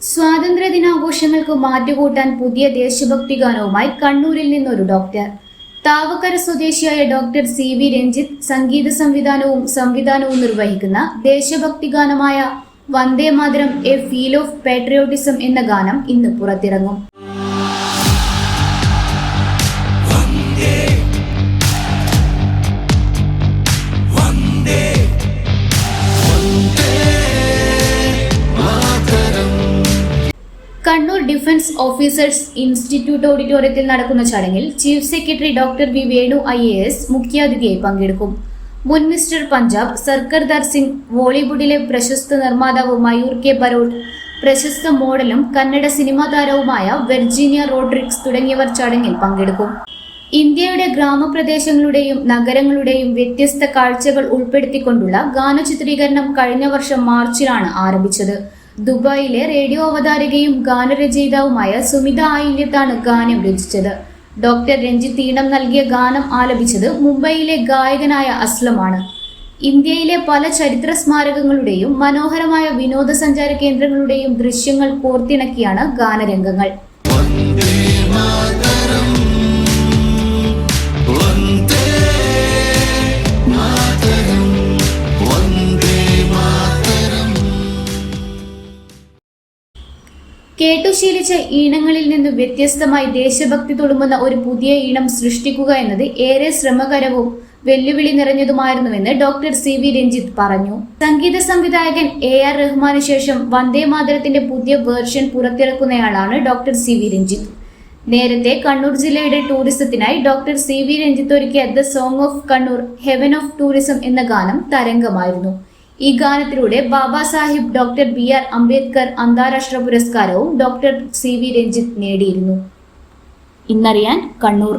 സ്വാതന്ത്ര്യ ദിനാഘോഷങ്ങൾക്ക് മാറ്റുകൂട്ടാൻ പുതിയ ദേശഭക്തി ഗാനവുമായി കണ്ണൂരിൽ നിന്നൊരു ഡോക്ടർ. താവക്കര സ്വദേശിയായ ഡോക്ടർ സി വി രഞ്ജിത്ത് സംഗീത സംവിധാനവും സംവിധാനവും നിർവഹിക്കുന്ന ദേശഭക്തി ഗാനമായ Vande Mataram a feel of patriotism എന്ന ഗാനം ഇന്ന് പുറത്തിറങ്ങും. കണ്ണൂർ ഡിഫൻസ് ഓഫീസേഴ്സ് ഇൻസ്റ്റിറ്റ്യൂട്ട് ഓഡിറ്റോറിയത്തിൽ നടക്കുന്ന ചടങ്ങിൽ chief secretary doctor V Venu I A S മുഖ്യാതിഥിയായി പങ്കെടുക്കും. മുൻ മിസ്റ്റർ പഞ്ചാബ് സർക്കർദാർ സിംഗ് ബോളിവുഡിലെ പ്രശസ്ത നിർമ്മാതാവ് മയൂർ കെ ബരോട്ട് പ്രശസ്ത മോഡലും കന്നഡ സിനിമാ താരവുമായ വെർജീനിയ റോഡ്രിക്സ് തുടങ്ങിയവർ ചടങ്ങിൽ പങ്കെടുക്കും. ഇന്ത്യയുടെ ഗ്രാമപ്രദേശങ്ങളുടെയും നഗരങ്ങളുടെയും വ്യത്യസ്ത കാഴ്ചകൾ ഉൾപ്പെടുത്തിക്കൊണ്ടുള്ള ഗാനചിത്രീകരണം കഴിഞ്ഞ വർഷം മാർച്ചിലാണ് ആരംഭിച്ചത്. ദുബായിലെ റേഡിയോ അവതാരകയും ഗാനരചയിതാവുമായ സുമിത ആയില്യത്താണ് ഗാനം രചിച്ചത്. ഡോക്ടർ രഞ്ജിത്ത് ഈണം നൽകിയ ഗാനം ആലപിച്ചത് മുംബൈയിലെ ഗായകനായ അസ്ലമാണ്. ഇന്ത്യയിലെ പല ചരിത്ര സ്മാരകങ്ങളുടെയും മനോഹരമായ വിനോദസഞ്ചാര കേന്ദ്രങ്ങളുടെയും ദൃശ്യങ്ങൾ കോർത്തിണക്കിയാണ് ഗാനരംഗങ്ങൾ. കേട്ടുശീലിച്ച ഈണങ്ങളിൽ നിന്ന് വ്യത്യസ്തമായി ദേശഭക്തി തുളുമ്പുന്ന ഒരു പുതിയ ഈണം സൃഷ്ടിക്കുക എന്നത് ഏറെ ശ്രമകരവും വെല്ലുവിളി നിറഞ്ഞതുമായിരുന്നുവെന്ന് ഡോക്ടർ സി വി രഞ്ജിത്ത് പറഞ്ഞു. സംഗീത സംവിധായകൻ എ ആർ റഹ്മാന് ശേഷം വന്ദേ മാതരത്തിന്റെ പുതിയ വേർഷൻ പുറത്തിറക്കുന്നയാളാണ് ഡോക്ടർ സി വി രഞ്ജിത്ത്. നേരത്തെ കണ്ണൂർ ജില്ലയുടെ ടൂറിസത്തിനായി ഡോക്ടർ സി വി രഞ്ജിത്ത് ഒരുക്കിയ the song of Kannur heaven of tourism എന്ന ഗാനം തരംഗമായിരുന്നു. ഈ ഗാനത്തിലൂടെ Baba Sahib doctor B R Ambedkar അന്താരാഷ്ട്ര പുരസ്കാരവും ഡോക്ടർ സി വി രഞ്ജിത്ത് നേടിയിരുന്നു. ഇന്നറിയാൻ കണ്ണൂർ.